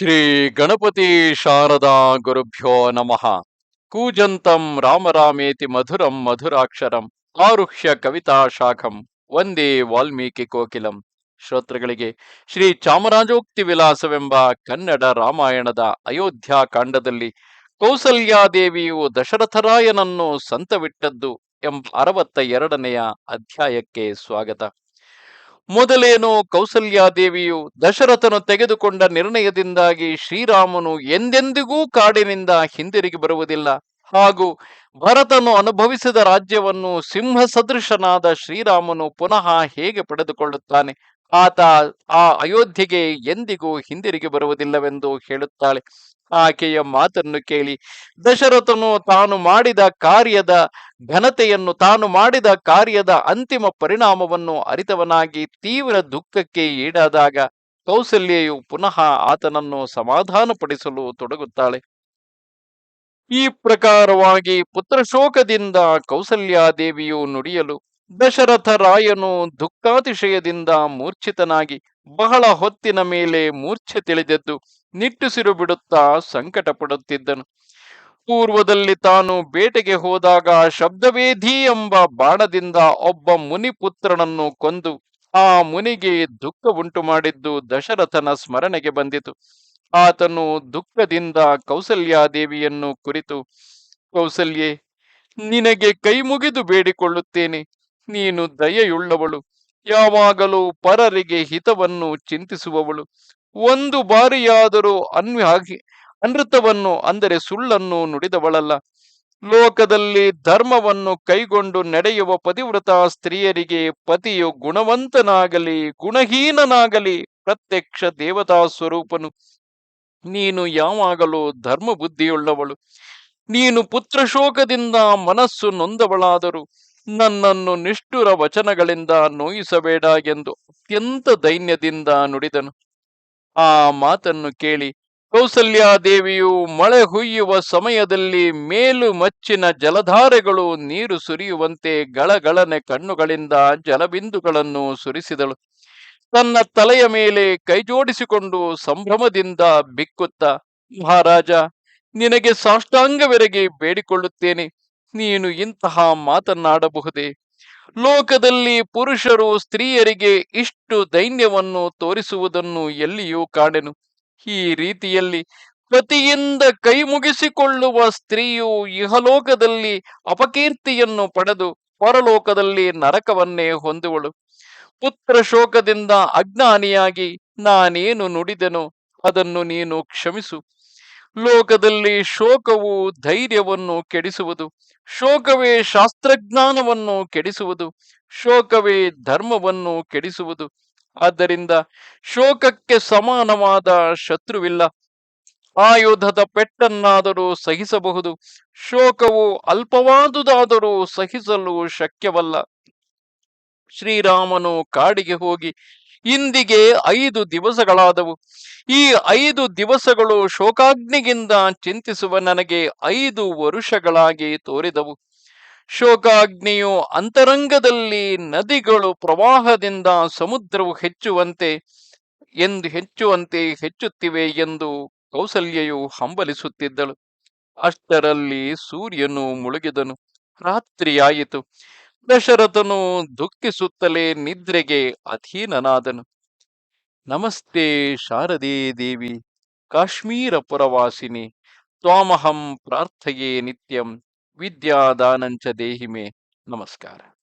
ಶ್ರೀ ಗಣಪತಿ ಶಾರದಾ ಗುರುಭ್ಯೋ ನಮಃ. ಕೂಜಂತಂ ರಾಮರಾಮೇತಿ ಮಧುರಂ ಮಧುರಾಕ್ಷರಂ ಆರುಹ್ಯ ಕವಿತಾ ಶಾಖಂ ಒಂದೇ ವಾಲ್ಮೀಕಿ ಕೋಕಿಲಂ. ಶ್ರೋತೃಗಳಿಗೆ ಶ್ರೀ ಚಾಮರಾಜೋಕ್ತಿ ವಿಲಾಸವೆಂಬ ಕನ್ನಡ ರಾಮಾಯಣದ ಅಯೋಧ್ಯ ಕಾಂಡದಲ್ಲಿ ಕೌಸಲ್ಯಾದೇವಿಯು ದಶರಥರಾಯನನ್ನು ಸಂತವಿಟ್ಟದ್ದು ಎಂಬ ಅರವತ್ತ ಎರಡನೆಯ ಅಧ್ಯಾಯಕ್ಕೆ ಸ್ವಾಗತ. ಮೊದಲೇನು ಕೌಸಲ್ಯಾದೇವಿಯು ದಶರಥನು ತೆಗೆದುಕೊಂಡ ನಿರ್ಣಯದಿಂದಾಗಿ ಶ್ರೀರಾಮನು ಎಂದೆಂದಿಗೂ ಕಾಡಿನಿಂದ ಹಿಂದಿರುಗಿ ಬರುವುದಿಲ್ಲ. ಹಾಗೂ ಭರತನು ಅನುಭವಿಸಿದ ರಾಜ್ಯವನ್ನು ಸಿಂಹ ಸದೃಶನಾದ ಶ್ರೀರಾಮನು ಪುನಃ ಹೇಗೆ ಪಡೆದುಕೊಳ್ಳುತ್ತಾನೆ? ಆತ ಆ ಅಯೋಧ್ಯೆಗೆ ಎಂದಿಗೂ ಹಿಂದಿರುಗಿ ಬರುವುದಿಲ್ಲವೆಂದು ಹೇಳುತ್ತಾಳೆ. ಆಕೆಯ ಮಾತನ್ನು ಕೇಳಿ, ದಶರಥನು ತಾನು ಮಾಡಿದ ಕಾರ್ಯದ ಘನತೆಯನ್ನು, ತಾನು ಮಾಡಿದ ಕಾರ್ಯದ ಅಂತಿಮ ಪರಿಣಾಮವನ್ನು ಅರಿತವನಾಗಿ ತೀವ್ರ ದುಃಖಕ್ಕೆ ಈಡಾದಾಗ ಕೌಸಲ್ಯೆಯು ಪುನಃ ಆತನನ್ನು ಸಮಾಧಾನಪಡಿಸಲು ತೊಡಗುತ್ತಾಳೆ. ಈ ಪ್ರಕಾರವಾಗಿ ಪುತ್ರಶೋಕದಿಂದ ಕೌಸಲ್ಯಾದೇವಿಯು ನುಡಿಯಲು, ದಶರಥ ರಾಯನು ದುಃಖಾತಿಶಯದಿಂದ ಮೂರ್ಛಿತನಾಗಿ ಬಹಳ ಹೊತ್ತಿನ ಮೇಲೆ ಮೂರ್ಛೆ ತಿಳಿದೆದ್ದು ನಿಟ್ಟುಸಿರು ಬಿಡುತ್ತಾ ಸಂಕಟ ಪಡುತ್ತಿದ್ದನು ಪೂರ್ವದಲ್ಲಿ ತಾನು ಬೇಟೆಗೆ ಹೋದಾಗ ಶಬ್ದವೇಧಿ ಎಂಬ ಬಾಣದಿಂದ ಒಬ್ಬ ಮುನಿಪುತ್ರನನ್ನು ಕೊಂದು ಆ ಮುನಿಗೆ ದುಃಖ ಉಂಟು ಮಾಡಿದ್ದು ದಶರಥನ ಸ್ಮರಣೆಗೆ ಬಂದಿತು. ಆತನು ದುಃಖದಿಂದ ಕೌಸಲ್ಯಾದೇವಿಯನ್ನು ಕುರಿತು, ಕೌಸಲ್ಯೆ, ನಿನಗೆ ಕೈ ಮುಗಿದು ಬೇಡಿಕೊಳ್ಳುತ್ತೇನೆ. ನೀನು ದಯೆಯುಳ್ಳವಳು. ಯಾವಾಗಲೂ ಪರರಿಗೆ ಹಿತವನ್ನು ಚಿಂತಿಸುವವಳು. ಒಂದು ಬಾರಿಯಾದರೂ ಅನ್ಯ ಅನೃತವನ್ನು, ಅಂದರೆ ಸುಳ್ಳನ್ನು ನುಡಿದವಳಲ್ಲ. ಲೋಕದಲ್ಲಿ ಧರ್ಮವನ್ನು ಕೈಗೊಂಡು ನಡೆಯುವ ಪತಿವ್ರತ ಸ್ತ್ರೀಯರಿಗೆ ಪತಿಯು ಗುಣವಂತನಾಗಲಿ, ಗುಣಹೀನನಾಗಲಿ ಪ್ರತ್ಯಕ್ಷ ದೇವತಾ ಸ್ವರೂಪನು. ನೀನು ಯಾವಾಗಲೂ ಧರ್ಮ ಬುದ್ಧಿಯುಳ್ಳವಳು ನೀನು ಪುತ್ರಶೋಕದಿಂದ ಮನಸ್ಸು ನೊಂದವಳಾದರೂ ನನ್ನನ್ನು ನಿಷ್ಠುರ ವಚನಗಳಿಂದ ನೋಯಿಸಬೇಡ ಎಂದು ಅತ್ಯಂತ ದೈನ್ಯದಿಂದ ನುಡಿದನು. ಆ ಮಾತನ್ನು ಕೇಳಿ ಕೌಸಲ್ಯಾದೇವಿಯು ಮಳೆ ಹುಯ್ಯುವ ಸಮಯದಲ್ಲಿ ಮೇಲು ಮಚ್ಚಿನ ಜಲಧಾರೆಗಳು ನೀರು ಸುರಿಯುವಂತೆ ಗಳಗಳನೆ ಕಣ್ಣುಗಳಿಂದ ಜಲಬಿಂದುಗಳನ್ನು ಸುರಿಸಿದಳು. ತನ್ನ ತಲೆಯ ಮೇಲೆ ಕೈಜೋಡಿಸಿಕೊಂಡು ಸಂಭ್ರಮದಿಂದ ಬಿಕ್ಕುತ್ತ, ಮಹಾರಾಜ, ನಿನಗೆ ಸಾಷ್ಟಾಂಗವೆರಗಿ ಬೇಡಿಕೊಳ್ಳುತ್ತೇನೆ. ನೀನು ಇಂತಹ ಮಾತನ್ನಾಡಬಹುದೇ? ಲೋಕದಲ್ಲಿ ಪುರುಷರು ಸ್ತ್ರೀಯರಿಗೆ ಇಷ್ಟು ದೈನ್ಯವನ್ನು ತೋರಿಸುವುದನ್ನು ಎಲ್ಲಿಯೂ ಕಾಣೆನು ಈ ರೀತಿಯಲ್ಲಿ ಪತಿಯಿಂದ ಕೈ ಮುಗಿಸಿಕೊಳ್ಳುವ ಸ್ತ್ರೀಯು ಇಹಲೋಕದಲ್ಲಿ ಅಪಕೀರ್ತಿಯನ್ನು ಪಡೆದು ಪರಲೋಕದಲ್ಲಿ ನರಕವನ್ನೇ ಹೊಂದುವಳು. ಪುತ್ರ ಶೋಕದಿಂದ ಅಜ್ಞಾನಿಯಾಗಿ ನಾನೇನು ನುಡಿದೆನೋ ಅದನ್ನು ನೀನು ಕ್ಷಮಿಸು. ಲೋಕದಲ್ಲಿ ಶೋಕವು ಧೈರ್ಯವನ್ನು ಕೆಡಿಸುವುದು, ಶೋಕವೇ ಶಾಸ್ತ್ರಜ್ಞಾನವನ್ನು ಕೆಡಿಸುವುದು, ಶೋಕವೇ ಧರ್ಮವನ್ನು ಕೆಡಿಸುವುದು. ಆದ್ದರಿಂದ ಶೋಕಕ್ಕೆ ಸಮಾನವಾದ ಶತ್ರುವಿಲ್ಲ. ಆಯುಧದ ಪೆಟ್ಟನ್ನಾದರೂ ಸಹಿಸಬಹುದು, ಶೋಕವು ಅಲ್ಪವಾದುದಾದರೂ ಸಹಿಸಲು ಶಕ್ಯವಲ್ಲ. ಶ್ರೀರಾಮನು ಕಾಡಿಗೆ ಹೋಗಿ ಇಂದಿಗೆ ಐದು ದಿವಸಗಳಾದವು. ಈ ಐದು ದಿವಸಗಳು ಶೋಕಾಗ್ನಿಗಿಂದ ಚಿಂತಿಸುವ ನನಗೆ ಐದು ವರುಷಗಳಾಗಿ ತೋರಿದವು. ಶೋಕಾಗ್ನಿಯು ಅಂತರಂಗದಲ್ಲಿ ನದಿಗಳು ಪ್ರವಾಹದಿಂದ ಸಮುದ್ರವು ಹೆಚ್ಚುವಂತೆ ಎಂದು ಹೆಚ್ಚುವಂತೆ ಹೆಚ್ಚುತ್ತಿವೆ ಎಂದು ಕೌಸಲ್ಯೆಯು ಹಂಬಲಿಸುತ್ತಿದ್ದಳು. ಅಷ್ಟರಲ್ಲಿ ಸೂರ್ಯನು ಮುಳುಗಿದನು. ರಾತ್ರಿಯಾಯಿತು. ದಶರಥನು ದುಃಖಿಸುತ್ತಲೇ ನಿದ್ರೆಗೆ ಅಧೀನನಾದನು. ನಮಸ್ತೆ ಶಾರದೇ ದೇವಿ ಕಾಶ್ಮೀರ ಪುರವಾಸಿನಿ ತ್ವಾಮಹಂ ಪ್ರಾರ್ಥಯೇ ನಿತ್ಯಂ, ವಿದ್ಯಾದಾನಂಚ ದೇಹಿಮೆ. ನಮಸ್ಕಾರ.